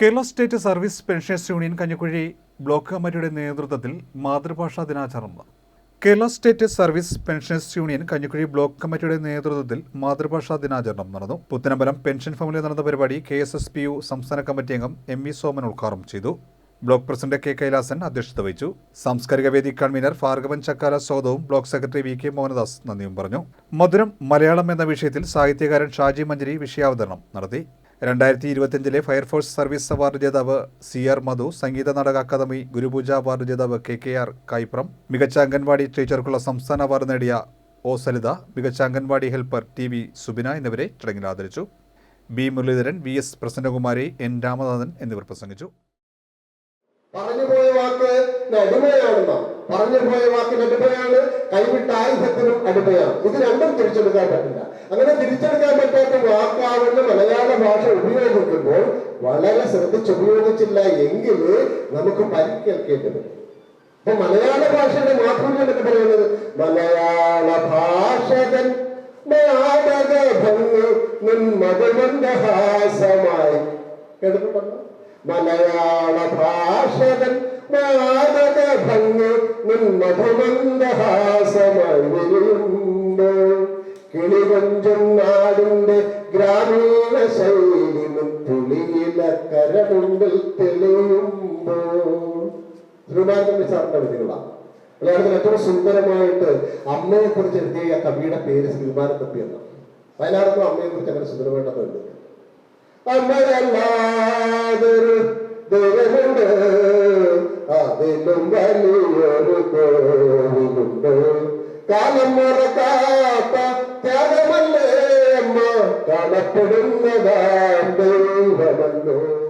Kerala state service pensioners union Kanjikuzhi block കമ്മിറ്റിയുടെ നേതൃത്വത്തിൽ മാതൃഭാഷാ ദിനാചരണം നടന്നു. Kerala state service pensioners union Kanjikuzhi block കമ്മിറ്റിയുടെ നേതൃത്വത്തിൽ മാതൃഭാഷാ ദിനാചരണം നടന്നു. പുത്തനമ്പലം പെൻഷൻ ഫാമിലി നടന്ന പരിപാടി K S S P U സംസ്ഥാന കമ്മിറ്റി അംഗം എം വി സോമൻ ഉദ്ഘാടനം ചെയ്തു. ബ്ലോക്ക് പ്രസിഡന്റ് കെ കൈലാസൻ അധ്യക്ഷത വഹിച്ചു. സാംസ്കാരിക വേദി കൺവീനർ ഭാർഗവൻ ചക്കാല സ്വാഗതവും block secretary V K Mohanadas നന്ദിയും പറഞ്ഞു. മധുരം മലയാളം എന്ന വിഷയത്തിൽ സാഹിത്യകാരൻ ഷാജി മഞ്ചരി വിഷയാവതരണം നടത്തി. രണ്ടായിരത്തി ഇരുപത്തിയഞ്ചിലെ ഫയർഫോഴ്സ് സർവീസ് അവാർഡ് ജേതാവ് C R Madhu Sangeetha Nataka academy Gurupooja award ജേതാവ് കെ കെ ആർ കൈപ്രം മികച്ച അംഗൻവാടി ടീച്ചർക്കുള്ള സംസ്ഥാന അവാർഡ് നേടിയ ഒ സലിത മികച്ച anganwadi helper T V Subina എന്നിവരെ ചടങ്ങിൽ ആദരിച്ചു. B Muraleedharan V S Prasannakumari N Ramanathan എന്നിവർ പ്രസംഗിച്ചു. പറഞ്ഞു പോയ വാക്ക് വാക്കിന് അടിമയാണ് കൈവിട്ട ആയുധത്തിനും അടിമയാണ്. ഇത് രണ്ടും തിരിച്ചെടുക്കാൻ പറ്റില്ല. അങ്ങനെ തിരിച്ചെടുക്കാൻ മലയാള ഭാഷ ഉപയോഗിക്കുമ്പോൾ വളരെ ശ്രദ്ധിച്ച് ഉപയോഗിച്ചില്ല എങ്കിൽ നമുക്ക് പരിക്കേൽക്കേണ്ടി വരും. അപ്പൊ മലയാള ഭാഷയുടെ മാധുര്യം എന്നൊക്കെ പറയുന്നത് മലയാള ഭാഷകൻ മധുമന്ദഹാസമായി മലയാള ഭാഷകൻ നാടക വിരിയുമ്പോൾ കിളികൊഞ്ചും നാടിന്റെ ഗ്രാമീണ ശൈലി പുളിയില കരമുണ്ടിൽ തെളിയുമ്പോ. ശ്രീമാനന്ദ സാറിന്റെ വിധികളാണ് മലയാളത്തിൽ ഏറ്റവും സുന്ദരമായിട്ട് അമ്മയെ കുറിച്ച് എഴുതിയ കവിയുടെ പേര് ശ്രീമാനത്തപ്പി എന്ന വയനാടൊന്നും അമ്മയെ കുറിച്ച് അങ്ങനെ സുന്ദരമായിട്ടൊന്നും എഴുതി അമ്മയല്ലാതൊരു ദൈവമുണ്ട്. അതിലും വലിയൊരു കാലം മറക്കാത്ത எனக்கெடுந்ததாம் தெய்வமல்லோ.